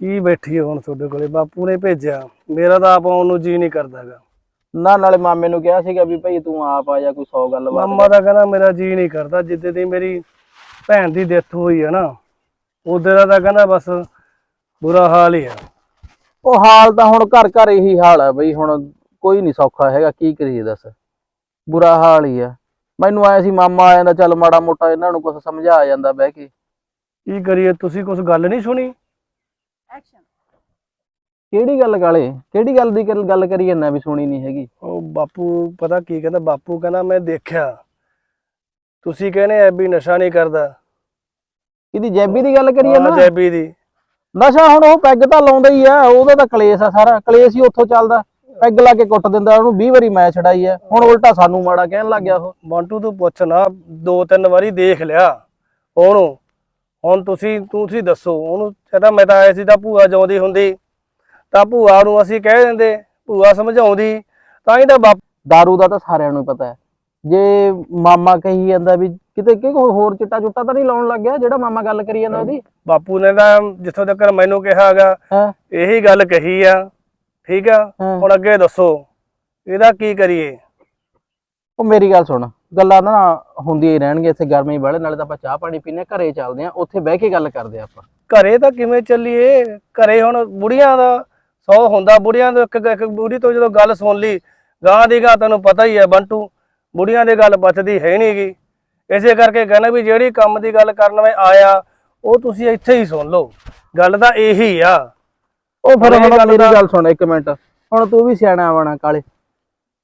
ਕੀ ਬੈਠੀ ਆ ਹੁਣ ਤੁਹਾਡੇ ਕੋਲੇ? ਬਾਪੂ ਨੇ ਭੇਜਿਆ। ਮੇਰਾ ਤਾਂ ਆਪ ਆਉਣ ਨੂੰ ਜੀ ਨਹੀਂ ਕਰਦਾਗਾ। ਨਾ ਨਾਲੇ ਮਾਮੇ ਨੂੰ ਕਿਹਾ ਸੀਗਾ ਵੀ ਭਾਈ ਤੂੰ ਆਪ ਆ ਜਾ ਕੋਈ 100 ਗੱਲਬਾਤ ਮਾਮਾ ਦਾ ਕਹਿੰਦਾ ਮੇਰਾ ਜੀ ਨਹੀਂ ਕਰਦਾ ਜਿੱਦੇ ਦੀ ਮੇਰੀ ਭੈਣ ਦੀ ਡੈਥ ਹੋਈ ਆ ਨਾ। ਉਹਦੇ ਦਾ ਤਾਂ ਕਹਿੰਦਾ ਬਸ ਬੁਰਾ ਹਾਲ ਹੀ ਆ। ਉਹ ਹਾਲ ਤਾਂ ਹੁਣ ਘਰ ਘਰ ਇਹੀ ਹਾਲ ਹੈ ਬਈ ਹੁਣ ਕੋਈ ਨਹੀਂ ਸੌਖਾ ਹੈਗਾ ਕੀ ਕਰੀਏ ਦੱਸ। ਬੁਰਾ ਹਾਲ ਹੀ ਆ। ਮੈਨੂੰ ਆਇਆ ਸੀ ਮਾਮਾ ਆ ਜਾਂਦਾ ਚੱਲ ਮਾੜਾ ਮੋਟਾ ਇਹਨਾਂ ਨੂੰ ਕੁਝ ਸਮਝਾ ਆ ਜਾਂਦਾ ਬਹਿ ਕੇ। ਕੀ ਕਰੀਏ ਤੁਸੀਂ ਕੁਝ ਗੱਲ ਨਹੀਂ ਸੁਣੀ? ਐਕਸ਼ਨ ਕਿਹੜੀ ਗੱਲ ਕਾਲੇ? ਕਿਹੜੀ ਗੱਲ ਦੀ ਗੱਲ- ਕਰੀ ਜਾਂਦਾ ਵੀ ਸੁਣੀ ਨਹੀਂ ਹੈਗੀ? ਉਹ ਬਾਪੂ ਪਤਾ ਕੀ ਕਹਿੰਦਾ ਬਾਪੂ ਕਹਿੰਦਾ ਮੈਂ ਦੇਖਿਆ। ਤੁਸੀਂ ਕਹਿੰਦੇ ਐ ਵੀ ਨਸ਼ਾ ਨਹੀਂ ਕਰਦਾ। ਇਹਦੀ ਜੈਬੀ ਦੀ ਗੱਲ ਕਰੀ ਜਾਂਦਾ? ਜੈਬੀ ਦੀ। ਨਸ਼ਾ ਹੁਣ ਉਹ ਪੈਗ ਤਾਂ ਲਾਉਂਦਾ ਹੀ ਆ ਉਹਦਾ ਤਾਂ ਕਲੇਸ਼ ਆ ਸਾਰਾ। ਕਲੇਸ਼ ਹੀ ਉੱਥੋਂ ਚੱਲਦਾ। ਪੈਗ ਲਾ ਕੇ ਕੁੱਟ ਦਿੰਦਾ ਉਹਨੂੰ 20 ਵਾਰੀ ਮੈਂ ਛਡਾਈ ਆ। ਹੁਣ ਉਲਟਾ ਸਾਨੂੰ ਮਾੜਾ ਕਹਿਣ ਲੱਗ ਗਿਆ ਉਹ। ਬੰਟੂ ਤੂੰ ਪੁੱਛ ਨਾ ਦੋ ਤਿੰਨ ਵਾਰੀ ਦੇਖ ਲਿਆ। ਉਹਨੂੰ ਹੁਣ ਤੁਸੀਂ ਤੁਸੀਂ ਦੱਸੋ ਉਹਨੂੰ ਕਹਿੰਦਾ ਮੈਂ ਤਾਂ ਆਇਆ ਸੀ ਤਾਂ ਭੂਆ ਜਾਉਂਦੀ ਹੁੰਦੀ। ਤਾਂ ਭੂਆ ਨੂੰ ਅਸੀਂ ਕਹਿ ਦਿੰਦੇ ਭੂਆ ਸਮਝਾਉਂਦੀ ਤਾਂ ਹੀ ਤਾਂ ਬਾਪ दारू ਦਾ ਤਾਂ ਸਾਰਿਆਂ ਨੂੰ ਪਤਾ ਹੈ। ਜੇ ਮਾਮਾ ਕਹੀ ਜਾਂਦਾ ਵੀ ਕਿਤੇ ਕਿ ਕੋਈ ਹੋਰ ਚਿੱਟਾ ਚੁੱਟਾ ਤਾਂ ਨਹੀਂ ਲਾਉਣ ਲੱਗ ਗਿਆ ਜਿਹੜਾ ਮਾਮਾ ਗੱਲ ਕਰੀ ਜਾਂਦਾ ਉਹਦੀ? ਬਾਪੂ ਨੇ ਤਾਂ ਜਿੱਥੋਂ ਤੱਕ ਮੈਨੂੰ ਕਿਹਾ ਹੈਗਾ ਇਹੀ ਗੱਲ ਕਹੀ ਆ। ਠੀਕ ਆ? ਹਾਂ। ਹੁਣ ਅੱਗੇ ਦੱਸੋ ਇਹਦਾ ਕੀ ਕਰੀਏ? ਉਹ ਮੇਰੀ ਗੱਲ ਸੁਣ ਗੱਲਾਂ ਨਾ ਹੁੰਦੀਆਂ ਹੀ ਰਹਿਣਗੀਆਂ ਇੱਥੇ ਗਰਮੀ ਵਾਲੇ ਨਾਲੇ ਤਾਂ ਆਪਾਂ ਚਾਹ ਪਾਣੀ ਪੀਨੇ ਘਰੇ ਚੱਲਦੇ ਆ ਉੱਥੇ ਬਹਿ ਕੇ ਗੱਲ ਕਰਦੇ ਆ ਆਪਾਂ। ਘਰੇ ਤਾਂ ਕਿਵੇਂ ਚੱਲੀਏ? ਘਰੇ ਹੁਣ ਬੁੜੀਆਂ ਦਾ ਸੌ ਹੁੰਦਾ ਬੁੜੀਆਂ ਤੋਂ ਇੱਕ ਇੱਕ ਬੁੜੀ ਤੋਂ ਜਦੋਂ ਗੱਲ ਸੁਣ ਲਈ ਗਾਂ ਦੀ ਗਾਂ ਤੈਨੂੰ ਪਤਾ ਹੀ ਹੈ ਬੰਟੂ ਬੁੜੀਆਂ ਦੀ ਗੱਲ ਬਚਦੀ ਹੈ ਨਹੀਂਗੀ ਇਸੇ ਕਰਕੇ ਕਹਿੰਦਾ ਵੀ ਜਿਹੜੀ ਕੰਮ ਦੀ ਗੱਲ ਕਰਨ ਮੈਂ ਆਇਆ ਉਹ ਤੁਸੀਂ ਇੱਥੇ ਹੀ ਸੁਣ ਲਓ। ਗੱਲ ਤਾਂ ਇਹੀ ਆ। ਉਹ ਫਿਰ ਹੁਣ ਮੇਰੀ ਗੱਲ ਸੁਣ ਇੱਕ ਮਿੰਟ। ਹੁਣ ਤੂੰ ਵੀ ਸਿਆਣਾ ਬਣਾ ਕਾਲੇ।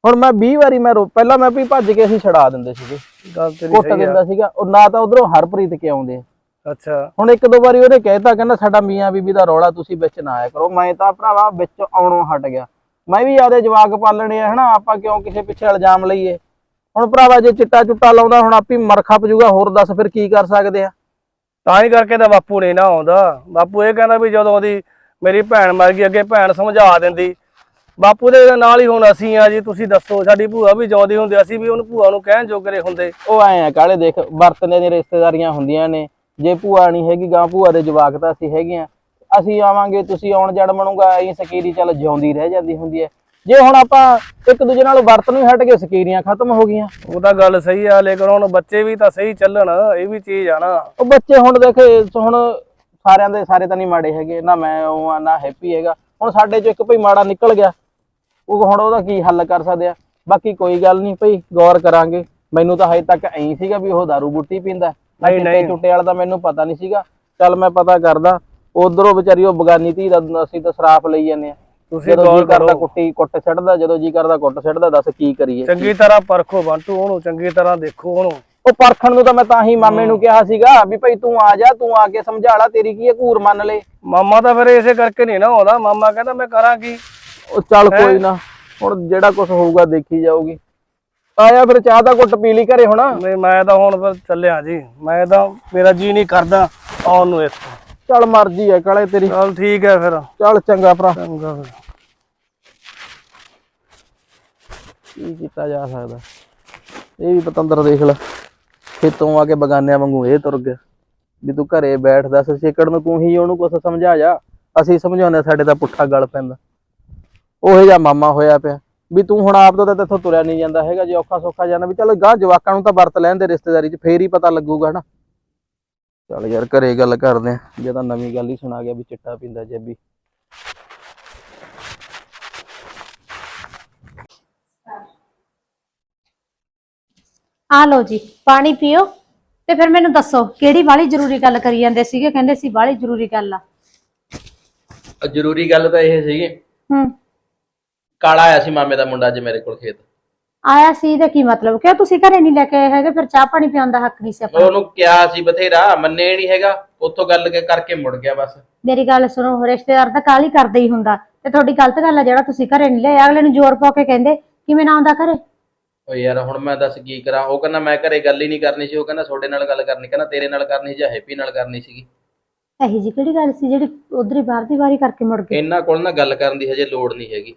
ਹੁਣ ਮੈਂ 20 ਵਾਰੀ ਮੈਂ ਰੋ- ਪਹਿਲਾਂ ਮੈਂ ਵੀ ਭੱਜ ਕੇ ਅਸੀਂ ਛੜਾ ਦਿੰਦੇ ਸੀਗੇ। ਗੱਲ ਤੇਰੀ ਕੁੱਟ ਦਿੰਦਾ ਸੀਗਾ। ਉਹ ਨਾ ਤਾਂ ਉਧਰੋਂ ਹਰਪ੍ਰੀਤ ਕੇ ਆਉਂਦੇ ਆ। ਅੱਛਾ। ਹੁਣ ਇੱਕ ਦੋ ਵਾਰੀ ਉਹਨੇ ਕਹਿਤਾ ਕਹਿੰਦਾ ਸਾਡਾ ਮੀਆਂ ਬੀਬੀ ਦਾ ਰੌਲਾ ਤੁਸੀਂ ਵਿੱਚ ਨਾ ਆਇਆ ਕਰੋ। ਮੈਂ ਤਾਂ ਭਰਾਵਾ ਵਿੱਚ ਆਉਣੋਂ ਹਟ ਗਿਆ। ਮੈਂ ਵੀ ਆਪਦੇ ਜਵਾਕ ਪਾਲਣੇ ਆ ਹਨਾ? ਆਪਾਂ ਕਿਉਂ ਕਿਸੇ ਪਿੱਛੇ ਇਲਜ਼ਾਮ ਲਈਏ? ਹੁਣ ਭਰਾਵਾ ਜੇ ਚਿੱਟਾ ਚੁੱਟਾ ਲਾਉਂਦਾ ਹੁਣ ਆਪੀ ਮਰ ਖੱਪ ਜੂਗਾ ਹੋਰ ਦੱਸ ਫਿਰ ਕੀ ਕਰ ਸਕਦੇ ਆ? ਤਾਂ ਹੀ ਕਰਕੇ ਤਾਂ ਬਾਪੂ ਨਹੀਂ ਨਾ ਆਉਂਦਾ। ਬਾਪੂ ਇਹ ਕਹਿੰਦਾ ਵੀ ਜਦੋਂ ਉਹਦੀ ਮੇਰੀ ਭੈਣ ਮਰ ਗਈ ਅੱਗੇ ਭੈਣ ਸਮਝਾ ਦਿੰਦੀ। ਬਾਪੂ ਦੇ ਨਾਲ ਹੀ ਹੁਣ ਅਸੀਂ ਆ ਜੀ ਤੁਸੀਂ ਦੱਸੋ ਸਾਡੀ ਭੂਆ ਵੀ ਜਿਉਂਦੀ ਹੁੰਦੀ ਅਸੀਂ ਵੀ ਉਹਨੂੰ ਭੂਆ ਨੂੰ ਕਹਿਣ ਜੋਗਰੇ ਹੁੰਦੇ। ਉਹ ਐ ਆ ਕਾਲੇ ਦੇਖ ਵਰਤਨੇ ਦੀਆਂ ਰਿਸ਼ਤੇਦਾਰੀਆਂ ਹੁੰਦੀਆਂ ਨੇ। ਜੇ ਭੂਆ ਨਹੀਂ ਹੈਗੀ ਗਾਂ ਭੂਆ ਦੇ ਜਵਾਕ ਤਾਂ ਅਸੀਂ ਹੈਗੇ ਆ। ਅਸੀਂ ਆਵਾਂਗੇ ਤੁਸੀਂ ਆਉਣ ਜੜ ਬਣੂਗਾ ਐਂ ਸਕੀਰੀ ਚੱਲ ਜਿਉਂਦੀ ਰਹਿ ਜਾਂਦੀ ਹੁੰਦੀ ਹੈ। ਜੇ ਹੁਣ ਆਪਾਂ ਇੱਕ ਦੂਜੇ ਨਾਲ ਵਰਤਨ ਹੀ ਹਟ ਗਏ ਸਕੀਰੀਆਂ ਖਤਮ ਹੋ ਗਈਆਂ। ਉਹ ਤਾਂ ਗੱਲ ਸਹੀ ਆ ਲੇਕਿਨ ਹੁਣ ਬੱਚੇ ਵੀ ਤਾਂ ਸਹੀ ਚੱਲਣ ਇਹ ਵੀ ਚੀਜ਼ ਆ ਨਾ। ਉਹ ਬੱਚੇ ਹੁਣ ਦੇਖੇ ਹੁਣ ਸਾਰਿਆਂ ਦੇ ਸਾਰੇ ਤਾਂ ਨਹੀਂ ਮਾੜੇ ਹੈਗੇ ਨਾ ਮੈਂ ਉਹ ਆ ਨਾ ਹੈਪੀ ਹੈਗਾ। ਹੁਣ ਸਾਡੇ ਚੋਂ ਇੱਕ ਭਈ ਮਾੜਾ ਨਿਕਲ ਗਿਆ। ਉਹ ਹੁਣ ਉਹਦਾ ਕੀ ਹੱਲ ਕਰ ਸਕਦੇ ਆ? ਬਾਕੀ ਕੋਈ ਗੱਲ ਨਹੀਂ ਭਈ ਗੌਰ ਕਰਾਂਗੇ। ਮੈਨੂੰ ਤਾਂ ਹਜੇ ਤੱਕ ਐਂ ਸੀਗਾ ਵੀ ਉਹ दारू ਬੁੱਟੀ ਪੀਂਦਾ ਨਹੀਂ, ਨਹੀਂ। ਚੁੱਟੇ ਵਾਲਾ ਤਾਂ ਮੈਨੂੰ ਪਤਾ ਨਹੀਂ ਸੀਗਾ। ਚੱਲ ਮੈਂ ਪਤਾ ਕਰਦਾ। ਉਧਰੋਂ ਵਿਚਾਰੀ ਉਹ ਬਗਾਨੀ ਧੀ ਦਾ ਅਸੀਂ ਤਾਂ ਸਰਾਫ ਲਈ ਜਾਂਦੇ ਆ। ਤੁਸੀਂ ਗੌਰ ਕਰਦਾ ਕਰੋ। ਕੁੱਟੀ ਕੁੱਟ ਛੱਡਦਾ ਜਦੋਂ ਜੀ ਕਰਦਾ ਕੁੱਟ ਛੱਡਦਾ ਦੱਸ ਕੀ ਕਰੀਏ। ਚੰਗੀ ਤਰ੍ਹਾਂ ਪਰਖੋ ਬੰਟੂ ਉਹਨੂੰ ਚੰਗੀ ਤਰ੍ਹਾਂ ਦੇਖੋ ਉਹਨੂੰ। ਉਹ ਪਰਖਣ ਨੂੰ ਤਾਂ ਮੈਂ ਤਾਂ ਹੀ ਮਾਮੇ ਨੂੰ ਕਿਹਾ ਸੀਗਾ ਵੀ ਭਾਈ ਤੂੰ ਆ ਜਾ ਤੂੰ ਆ ਕੇ ਸਮਝਾ ਲਾ ਤੇਰੀ ਕੀ ਹੈ ਘੂਰ ਮੰਨ ਲੈ। ਮਾਮਾ ਤਾਂ ਫਿਰ ਇਸੇ ਕਰਕੇ ਨਹੀਂ ਨਾ ਆਉਂਦਾ। ਮਾਮਾ ਕਹਿੰਦਾ ਮੈਂ ਕਰਾਂ ਕੀ? ਉਹ ਚੱਲ ਕੋਈ ਨਾ ਹੁਣ ਜਿਹੜਾ ਕੁਝ ਹੋਊਗਾ ਦੇਖੀ ਜਾਊਗੀ। ਆਇਆ ਫਿਰ ਚਾਹ ਦਾ ਘੁੱਟ ਪੀ ਲਈ ਘਰੇ ਹੁਣ। ਨਹੀਂ ਮੈਂ ਤਾਂ ਹੁਣ ਫਿਰ ਚੱਲਿਆ ਜੀ। ਮੈਂ ਤਾਂ ਮੇਰਾ ਜੀ ਨਹੀਂ ਕਰਦਾ ਆਉਣ ਨੂੰ ਇੱਥੇ। ਚੱਲ ਮਰਜ਼ੀ ਹੈ ਕਾਲੇ ਤੇਰੀ। ਚਲ ਠੀਕ ਹੈ ਫਿਰ। ਚੱਲ ਚੰਗਾ ਭਰਾ। ਚੰਗਾ ਫਿਰ। ਕੀ ਕੀਤਾ ਜਾ ਸਕਦਾ? ਇਹ ਵੀ ਪਤੰਦਰ ਦੇਖ ਲੈ। ਖੇਤੋਂ ਆ ਕੇ ਬਗਾਨਿਆਂ ਵਾਂਗੂ ਇਹ ਤੁਰ ਗਿਆ ਵੀ ਤੂੰ ਘਰੇ ਬੈਠ ਦੱਸ ਛੇਕੜ ਨੂੰ ਤੂੰ ਹੀ ਉਹਨੂੰ ਕੁਛ ਸਮਝਾ ਜਾ। ਅਸੀਂ ਸਮਝਾਉਂਦੇ ਸਾਡੇ ਤਾਂ ਪੁੱਠਾ ਗਲ ਪੈਂਦਾ। ਉਹੇ ਜਿਹਾ ਮਾਮਾ ਹੋਇਆ ਪਿਆ। ਵੀ ਤੂੰ ਹੁਣ ਆਪ ਤੋਂ ਤਾਂ ਇੱਥੋਂ ਤੁਰਿਆ ਨਹੀਂ ਜਾਂਦਾ ਹੈਗਾ, ਜੇ ਔਖਾ ਸੌਖਾ ਜਾਂਦਾ ਵੀ ਚੱਲ ਗਾਂ ਜਵਾਕਾਂ ਨੂੰ ਤਾਂ ਵਰਤ ਲੈਣ ਦੇ ਰਿਸ਼ਤੇਦਾਰੀ 'ਚ, ਫੇਰ ਹੀ ਪਤਾ ਲੱਗੂਗਾ, ਹਨਾ। ਚੱਲ ਯਾਰ ਘਰੇ ਗੱਲ ਕਰਦੇ ਆ ਜੇ ਤਾਂ ਨਵੀਂ ਗੱਲ ਹੀ ਸੁਣਾ ਗਿਆ ਵੀ ਚਿੱਟਾ ਪੀਂਦਾ ਜੱਬੀ। ਆ ਲਓ ਜੀ ਪਾਣੀ ਪੀਓ ਤੇ ਫਿਰ ਮੈਨੂੰ ਦੱਸੋ ਕਿਹੜੀ ਵਾਲੀ ਜ਼ਰੂਰੀ ਗੱਲ ਕਰੀ ਜਾਂਦੇ ਸੀਗੇ? ਕਹਿੰਦੇ ਸੀ ਵਾਲੀ ਜ਼ਰੂਰੀ ਗੱਲ ਆ। ਜ਼ਰੂਰੀ ਗੱਲ ਤਾਂ ਇਹ ਸੀਗੀ। ਹੂੰ। ਕਾਲਾ ਆਇਆ ਸੀ ਮਾਮੇ ਦਾ ਮੁੰਡਾ ਅੱਜ ਮੇਰੇ ਕੋਲ ਖੇਤ। ਆਇਆ ਸੀ ਇਹਦਾ ਕੀ ਮਤਲਬ? ਕਿ ਤੁਸੀਂ ਘਰੇ ਨਹੀਂ ਲੈ ਕੇ ਆਏ ਹੈਗੇ? ਫਿਰ ਚਾਹ ਪਾਣੀ ਪਿਆਉਣ ਦਾ ਹੱਕ ਨਹੀਂ ਸੀ ਮੈਂ ਆਪਣਾ ਉਹਨੂੰ ਕਿਹਾ ਸੀ ਬਥੇਰਾ ਮੰਨੇ ਨਹੀਂ ਹੈਗਾ। ਉੱਥੋਂ ਗੱਲ ਕੇ- ਕਰਕੇ ਮੁੜ ਗਿਆ ਬਸ। ਮੇਰੀ ਗੱਲ ਸੁਣੋ ਰਿਸ਼ਤੇਦਾਰ ਤਾਂ ਕਾਲੀ ਕਰਦਾ ਹੀ ਹੁੰਦਾ। ਤੇ ਤੁਹਾਡੀ ਗਲਤ ਗੱਲ ਆ ਜਿਹੜਾ ਤੁਸੀਂ ਘਰੇ ਨਹੀਂ ਲਿਆ ਅਗਲੇ ਨੂੰ ਜ਼ੋਰ ਪਾ ਕੇ ਕਹਿੰਦੇ ਕਿਵੇਂ ਨਾ ਆਉਂਦਾ ਘਰੇ? ਓ ਯਾਰ ਹੁਣ ਮੈਂ ਦੱਸ ਕੀ ਕਰਾਂ? ਉਹ ਕਹਿੰਦਾ ਮੈਂ ਘਰੇ ਗੱਲ ਹੀ ਨਹੀਂ ਕਰਨੀ ਸੀ ਉਹ ਕਹਿੰਦਾ ਤੁਹਾਡੇ ਨਾਲ ਗੱਲ ਕਰਨੀ ਕਹਿੰਦਾ ਤੇਰੇ ਨਾਲ ਕਰਨੀ ਸੀ ਜਾਂ ਹੈਪੀ ਨਾਲ ਕਰਨੀ ਸੀਗੀ। ਇਹੀ ਜੀ ਕਿਹੜੀ ਗੱਲ ਸੀ ਜਿਹੜੀ ਉਧਰ ਹੀ ਬਾਹਰ ਦੀ ਵਾਰੀ ਕਰਕੇ ਮੁੜ ਗਈ? ਇਹਨਾਂ ਕੋਲ ਨਾ ਗੱਲ ਕਰਨ ਦੀ ਹਜੇ ਲੋੜ ਨਹੀਂ ਹੈਗੀ।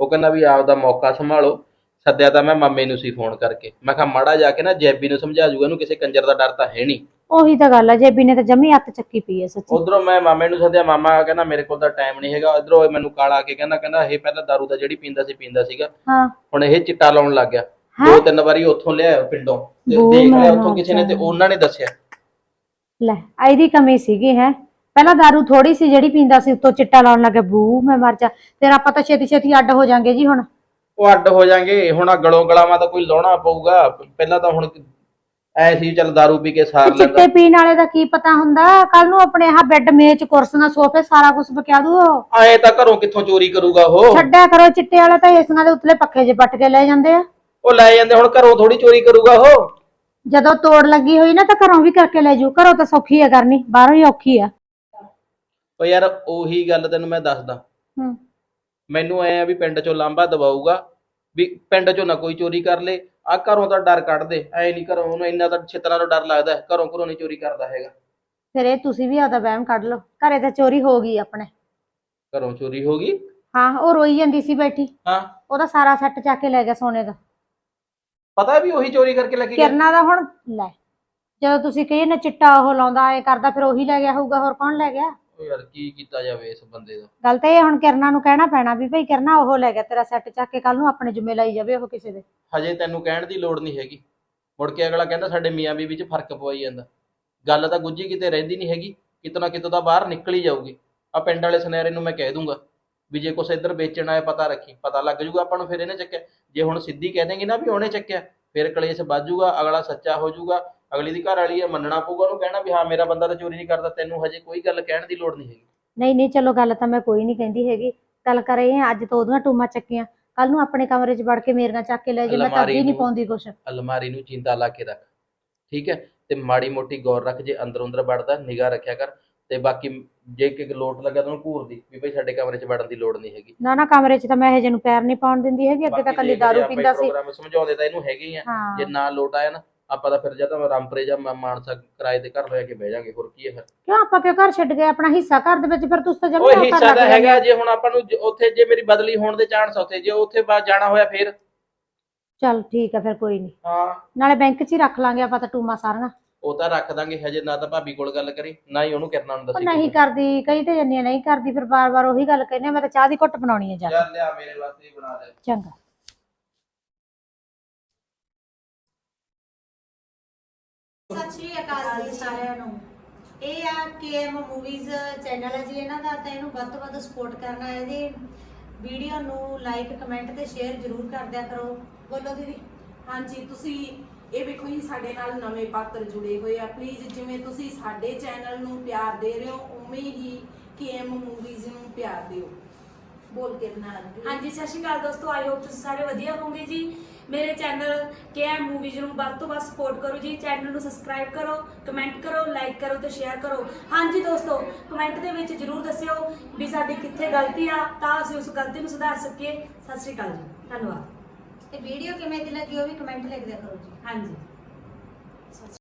ਉਹ ਕਹਿੰਦਾ ਵੀ ਆਪ ਦਾ ਮੌਕਾ ਸੰਭਾਲੋ। ਸੱਦਿਆ ਤਾਂ ਮੈਂ ਮਾਮੇ ਨੂੰ ਸੀ ਫੋਨ ਕਰਕੇ। ਮੈਂ ਕਿਹਾ ਮਾੜਾ ਜਾ ਕੇ ਨਾ ਜੈਬੀ ਨੂੰ ਸਮਝਾ ਜੂਗਾ ਇਹਨੂੰ ਕਿਸੇ ਕੰਜਰ ਦਾ ਡਰ ਤਾਂ ਹੈ ਨਹੀਂ। ਉਹੀ ਤਾਂ ਗੱਲ ਆ ਜੇਬੀ ਨੇ ਤਾਂ ਜੰਮੀ ਹੱਥ ਚੱਕੀ ਪਈ ਹੈ ਸੱਚੀ। ਉਧਰੋਂ ਮੈਂ ਮਾਮੇ ਨੂੰ ਸੱਦਿਆ ਮਾਮਾ ਕਹਿੰਦਾ ਮੇਰੇ ਕੋਲ ਤਾਂ ਟਾਈਮ ਨਹੀਂ ਹੈਗਾ। ਇਧਰੋਂ ਮੈਨੂੰ ਕਾਲਾ ਆ ਕੇ ਕਹਿੰਦਾ ਕਹਿੰਦਾ ਇਹ ਪਹਿਲਾਂ ਦਾਰੂ ਦਾ ਜਿਹੜੀ ਪੀਂਦਾ ਸੀ ਪੀਂਦਾ ਸੀਗਾ। ਹਾਂ। ਹੁਣ ਇਹ ਚਿੱਟਾ ਲਾਉਣ ਲੱਗ ਗਿਆ? ਦੋ ਤਿੰਨ ਵਾਰੀ ਉੱਥੋਂ ਲਿਆਇਆ ਪਿੰਡੋਂ ਤੇ ਬੋ ਦੇਖ ਮੈਂ ਲਿਆ ਉੱਥੋਂ ਮਰ ਕਿਸੇ ਨੇ ਤੇ ਉਹਨਾਂ ਨੇ ਦੱਸਿਆ ਲੈ ਇਹਦੀ ਕਮੀ ਸੀਗੀ ਹੈ ਪਹਿਲਾਂ दारू ਥੋੜੀ ਸੀ ਜਿਹੜੀ ਪੀਂਦਾ ਸੀ ਉੱਤੋਂ ਚਿੱਟਾ ਲਾਉਣ ਲੱਗੇ ਬੂ ਮੈਂ ਮਰ ਜਾ ਫਿਰ ਆਪਾਂ ਤਾਂ ਛੇਤੀ ਛੇਤੀ ਅੱਡ ਹੋ ਜਾਾਂਗੇ ਜੀ ਹੁਣ ਉਹ ਅੱਡ ਹੋ ਜਾਾਂਗੇ ਹੁਣ ਆ ਗਲੋਂ ਗਲਾਵਾਂ ਤਾਂ ਕੋਈ ਲਾਉਣਾ ਪਊਗਾ ਪਹਿਲਾਂ ਤਾਂ ਹੁਣ ਐ ਸੀ ਚੱਲ दारू ਪੀ ਕੇ ਸਾਰ ਤੇ ਲੈਂਦਾ ਚਿੱਟੇ ਪੀਣ ਵਾਲੇ ਦਾ ਕੀ ਪਤਾ ਹੁੰਦਾ ਕੱਲ ਨੂੰ ਆਪਣੇ ਆਹ ਬੈੱਡ ਮੇਜ਼ ਕੁਰਸੀਆਂ ਸੋਫੇ ਸਾਰਾ ਕੁਝ ਬਕਿਆ ਦੂ ਉਹ। ਐ ਤਾਂ ਘਰੋਂ ਕਿੱਥੋਂ ਚੋਰੀ ਕਰੂਗਾ ਉਹ ਛੱਡਿਆ ਕਰੋ ਚਿੱਟੇ ਵਾਲੇ ਤਾਂ ਏਸੀਆਂ ਦੇ ਉੱਤਲੇ ਪੱਖੇ 'ਚ ਪੱਟ ਕੇ ਲੈ ਜਾਂਦੇ ਆ ਉਹ ਲੈ ਜਾਂਦੇ ਹੁਣ ਘਰੋਂ ਥੋੜੀ ਚੋਰੀ ਕਰੂਗਾ ਉਹ। ਜਦੋਂ ਤੋੜ ਲੱਗੀ ਹੋਈ ਨਾ ਤਾਂ ਘਰੋਂ ਵੀ ਕਰਕੇ ਲੈ ਜੂ ਘਰੋਂ ਤਾਂ ਸੌਖੀ ਆ ਕਰਨੀ ਬਾਹਰੋਂ ਹੀ ਔਖੀ ਆ। ਉਹ ਯਾਰ ਉਹੀ ਗੱਲ ਤੈਨੂੰ ਮੈਂ ਦੱਸਦਾ। ਹੂੰ। ਮੈਨੂੰ ਐ ਆ ਵੀ ਪਿੰਡ ਚੋਂ ਲਾਂਬਾ ਦਵਾਊਗਾ ਵੀ ਪਿੰਡ ਚੋਂ ਨਾ ਕੋਈ ਚੋਰੀ ਕਰ ਲੇ। ਆ ਘਰੋਂ ਤਾਂ ਡਰ ਕੱਢ ਦੇ ਐ ਨਹੀਂ ਘਰੋਂ ਉਹਨੂੰ ਇੰਨਾ ਤਾਂ ਛਿੱਤਰਾਂ ਤੋਂ ਡਰ ਲੱਗਦਾ ਹੈ, ਘਰੋਂ ਘਰੋਂ ਨਹੀਂ ਚੋਰੀ ਕਰਦਾ ਹੈਗਾ। ਫਿਰ ਇਹ ਤੁਸੀਂ ਵੀ ਆਦਾ ਵਹਿਮ ਕੱਢ ਲਓ। ਘਰੇ ਤਾਂ ਚੋਰੀ ਹੋ ਗਈ ਆਪਣੇ। ਘਰੋਂ ਚੋਰੀ ਹੋ ਗਈ? ਹਾਂ ਉਹ ਰੋਈ ਜਾਂਦੀ ਸੀ ਬੈਠੀ। ਹਾਂ। ਉਹਦਾ ਸਾਰਾ ਸੈੱਟ ਚੱਕ ਕੇ ਲੈ ਗਿਆ ਸੋਨੇ ਦਾ। ਪਤਾ ਵੀ ਉਹੀ ਚੋਰੀ ਕਰਕੇ ਲੈ ਕੇ ਗਿਆ ਕਿਰਨਾ ਦਾ ਹੁਣ ਲੈ ਜਦੋਂ ਤੁਸੀਂ ਕਹੀਏ ਨਾ ਚਿੱਟਾ ਉਹ ਲਾਉਂਦਾ ਐ ਕਰਦਾ ਫਿਰ ਉਹੀ ਲੈ ਗਿਆ ਹੋਊਗਾ ਹੋਰ ਕੌਣ ਲੈ ਗਿਆ? ਉਹ ਯਾਰ ਕੀ ਕੀਤਾ ਜਾਵੇ ਇਸ ਬੰਦੇ ਦਾ? ਗੱਲ ਤਾਂ ਇਹ ਹੁਣ ਕਿਰਨਾ ਨੂੰ ਕਹਿਣਾ ਪੈਣਾ ਵੀ ਭਈ ਕਿਰਨਾ ਉਹ ਲੈ ਗਿਆ ਤੇਰਾ ਸੈੱਟ ਚੱਕ ਕੇ ਕੱਲ ਨੂੰ ਆਪਣੇ ਜੁਮੇ ਲਾਈ ਜਾਵੇ ਉਹ ਕਿਸੇ ਦੇ। ਹਜੇ ਤੈਨੂੰ ਕਹਿਣ ਦੀ ਲੋੜ ਨਹੀਂ ਹੈਗੀ। ਮੁੜ ਕੇ ਅਗਲਾ ਕਹਿੰਦਾ ਸਾਡੇ ਮੀਆਂ ਬੀਬੀ 'ਚ ਫ਼ਰਕ ਪਵਾਈ ਜਾਂਦਾ। ਗੱਲ ਤਾਂ ਗੁੱਜੀ ਕਿਤੇ ਰਹਿੰਦੀ ਨਹੀਂ ਹੈਗੀ ਕਿਤੋਂ ਨਾ ਕਿਤੋਂ ਤਾਂ ਬਾਹਰ ਨਿਕਲ ਹੀ ਜਾਊਗੀ। ਆ ਪਿੰਡ ਵਾਲੇ ਸੁਨਹਿਰੇ ਨੂੰ ਮੈਂ ਕਹਿ ਦੂੰਗਾ। ਵੀ ਜੇ ਕੁਛ ਇੱਧਰ ਵੇਚਣ ਆਇਆ ਪਤਾ ਰੱਖੀ ਪਤਾ ਲੱਗ ਜੂਗਾ ਆਪਾਂ ਨੂੰ ਫਿਰ ਇਹਨੇ ਚੱਕਿਆ। ਜੇ ਹੁਣ ਸਿੱਧੀ ਕਹਿ ਦੇਂਗੇ ਨਾ ਵੀ ਉਹਨੇ ਚੱਕਿਆ ਫਿਰ ਕਲੇਸ਼ ਵੱਜੂਗਾ ਅਗਲਾ ਸੱਚਾ ਹੋ ਜਾਊਗਾ ਅਗਲੀ ਦੀ ਘਰ ਵਾਲੀ ਹੈ ਮੰਨਣਾ ਪਊਗਾ ਉਹਨੂੰ ਕਹਿਣਾ ਵੀ ਹਾਂ ਮੇਰਾ ਬੰਦਾ ਤਾਂ ਚੋਰੀ ਨਹੀਂ ਕਰਦਾ ਤੈਨੂੰ ਹਜੇ ਕੋਈ ਗੱਲ ਕਹਿਣ ਦੀ ਲੋੜ ਨਹੀਂ ਹੈਗੀ। ਨਹੀਂ ਨਹੀਂ ਚਲੋ ਗੱਲ ਤਾਂ ਮੈਂ ਕੋਈ ਨਹੀਂ ਕਹਿੰਦੀ ਹੈਗੀ। ਗੱਲ ਕਰ ਰਹੇ ਆ ਅੱਜ ਤੋਂ ਉਹਦੀਆਂ ਟੂਮਾਂ ਚੱਕੀਆਂ। ਕੱਲ ਨੂੰ ਆਪਣੇ ਕਮਰੇ 'ਚ ਵੜ ਕੇ ਮੇਰੀਆਂ ਚੱਕ ਕੇ ਲੈ ਜੇ ਮੈਂ ਤਾਂ ਵੀ ਨਹੀਂ ਪਾਉਂਦੀ ਕੁਛ। ਅਲਮਾਰੀ ਨੂੰ ਚਿੰਤਾ ਲਾ ਕੇ ਰੱਖ। ਠੀਕ ਹੈ? ਤੇ ਮਾੜੀ ਮੋਟੀ ਗੌਰ ਰੱਖ ਜੇ ਅੰਦਰ ਅੰਦਰ ਵੜਦਾ ਨਿਗਾਹ ਰੱਖਿਆ ਕਰ। ਤੇ ਬਾਕੀ ਜੇ ਕਿ ਲੋਟ ਲੱਗਾ ਤਾਂ ਉਹਨੂੰ ਘੂਰਦੀ ਵੀ ਭਈ ਸਾਡੇ ਕਮਰੇ 'ਚ ਵੜਨ ਦੀ ਲੋੜ ਨਹੀਂ ਹੈਗੀ। ਨਾ ਨਾ ਕਮਰੇ 'ਚ ਤਾਂ ਮੈਂ ਇਹ ਜਿਹੇ ਨੂੰ ਪੈਰ ਨਹੀਂ ਪਾਉਣ ਦਿੰਦੀ ਹੈਗੀ ਅੱਗੇ ਤਾਂ ਕੱਲੀ ਦਾਰੂ ਪੀਂਦਾ ਸੀ। ਪ੍ਰੋਗਰਾਮ ਸਮਝਾਉਂਦੇ ਤਾਂ ਇਹਨੂੰ ਹੈਗੇ ਆ। ਜੇ ਨਾ ਲੋਟ ਆਇਆ ਨਾ ਆਪਾਂ ਤਾਂ ਫਿਰ ਜਾਂ ਤਾਂ ਰਾਮਪੁਰੇ ਜਾਂ ਮਾਨਸਾ ਕਿਰਾਏ ਤੇ ਘਰ ਲੈ ਕੇ ਬਹਿ ਜਾਾਂਗੇ ਹੋਰ ਕੀ ਹੈ ਫਿਰ? ਕਿਉਂ ਆਪਾਂ ਕਿਉਂ ਘਰ ਛੱਡ ਗਏ? ਆਪਣਾ ਹਿੱਸਾ ਘਰ ਦੇ ਵਿੱਚ ਫਿਰ ਤੁਸੀਂ ਤਾਂ ਉਹ ਜਮੀ ਹਿੱਸਾ ਤਾਂ ਹੈਗਾ ਜੇ ਹੁਣ ਆਪਾਂ ਨੂੰ ਉੱਥੇ ਜੇ ਮੇਰੀ ਬਦਲੀ ਹੋਣ ਦੇ ਚਾਂਸ ਉੱਥੇ ਜੇ ਉੱਥੇ ਬਾਅਦ ਜਾਣਾ ਹੋਇਆ ਫਿਰ? ਚੱਲ ਠੀਕ ਆ ਫਿਰ ਕੋਈ ਨਹੀਂ। ਹਾਂ। ਨਾਲੇ ਬੈਂਕ 'ਚ ਹੀ ਰੱਖ ਲਾਂਗੇ ਆਪਾਂ ਤਾਂ ਟੂਮਾਂ ਸਾਰੀਆਂ। ਉਹ ਤਾਂ ਰੱਖ ਦਾਂਗੇ ਹਜੇ ਨਾ ਤਾਂ ਭਾਬੀ ਕੋਲ ਗੱਲ ਕਰੀ ਨਾ ਹੀ ਉਹਨੂੰ ਕਿਰਨਾਂ ਨੂੰ ਉਹ ਦੱਸੀ ਨਹੀਂ ਕਰਦੀ ਕਈ ਤੇ ਜੰਨੀਆਂ ਨਹੀਂ ਕਰਦੀ ਫਿਰ ਬਾਰ-ਬਾਰ ਉਹੀ ਗੱਲ ਕਹਿੰਦੇ ਆ, ਮੈਂ ਤਾਂ ਚਾਹ ਦੀ ਘੁੱਟ ਬਣਾਉਣੀ ਹੈ ਜਾ ਕੇ। ਲਿਆ ਮੇਰੇ ਵਾਸਤੇ ਹੀ ਬਣਾ ਦੇ। ਚੰਗਾ। ਸਤਿ ਸ਼੍ਰੀ ਅਕਾਲ ਜੀ ਸਾਰਿਆਂ ਨੂੰ। ਇਹ ਆ ਕੇਐਮ ਮੂਵੀਜ਼ ਚੈਨਲ ਹੈ ਜੀ ਇਹਨਾਂ ਦਾ ਤਾਂ ਇਹਨੂੰ ਵੱਧ ਤੋਂ ਵੱਧ ਸਪੋਰਟ ਕਰਨਾ ਹੈ ਜੀ। ਵੀਡੀਓ ਨੂੰ ਲਾਈਕ ਕਮੈਂਟ ਤੇ ਸ਼ੇਅਰ ਜ਼ਰੂਰ ਕਰ ਦਿਆ ਕਰੋ। ਬੋਲੋ ਦੀਦੀ। ਹਾਂਜੀ ਤੁਸੀਂ ਇਹ ਵੇਖੋ ਜੀ, ਸਾਡੇ ਨਾਲ ਨਵੇਂ ਪਾਤਰ ਜੁੜੇ ਹੋਏ ਆ। ਪਲੀਜ਼ ਜਿਵੇਂ ਤੁਸੀਂ ਸਾਡੇ ਚੈਨਲ ਨੂੰ ਪਿਆਰ ਦੇ ਰਹੇ ਹੋ, ਉਵੇਂ ਹੀ ਕੇਐਮ ਮੂਵੀਜ਼ ਨੂੰ ਪਿਆਰ ਦਿਓ। ਬੋਲ ਕੇ ਬਣਾ ਹਾਂਜੀ, ਸਤਿ ਸ਼੍ਰੀ ਅਕਾਲ ਦੋਸਤੋ ਆਈ ਹੋਪ ਤੁਸੀਂ ਸਾਰੇ ਵਧੀਆ ਹੋਵੋਗੇ ਜੀ। ਮੇਰੇ ਚੈਨਲ ਕੇਐਮ ਮੂਵੀਜ਼ ਨੂੰ ਵੱਧ ਤੋਂ ਵੱਧ ਸਪੋਰਟ ਕਰੋ ਜੀ। ਚੈਨਲ ਨੂੰ ਸਬਸਕ੍ਰਾਈਬ ਕਰੋ ਕਮੈਂਟ ਕਰੋ ਲਾਈਕ ਕਰੋ ਤੇ ਸ਼ੇਅਰ ਕਰੋ। ਹਾਂਜੀ ਦੋਸਤੋ ਕਮੈਂਟ ਦੇ ਵਿੱਚ ਜਰੂਰ ਦੱਸਿਓ ਵੀ ਸਾਡੀ ਕਿੱਥੇ ਗਲਤੀ ਆ, ਤਾਂ ਅਸੀਂ ਉਸ ਗਲਤੀ ਨੂੰ ਸੁਧਾਰ ਸਕੀਏ। ਸਤਿ ਸ਼੍ਰੀ ਅਕਾਲ ਜੀ। ਧੰਨਵਾਦ। ਤੇ ਵੀਡੀਓ ਕਿਵੇਂ ਦੀ ਲੱਗੀ ਉਹ ਵੀ ਕਮੈਂਟ ਲਿਖ ਦਿਆ ਕਰੋ ਜੀ। ਹਾਂਜੀ।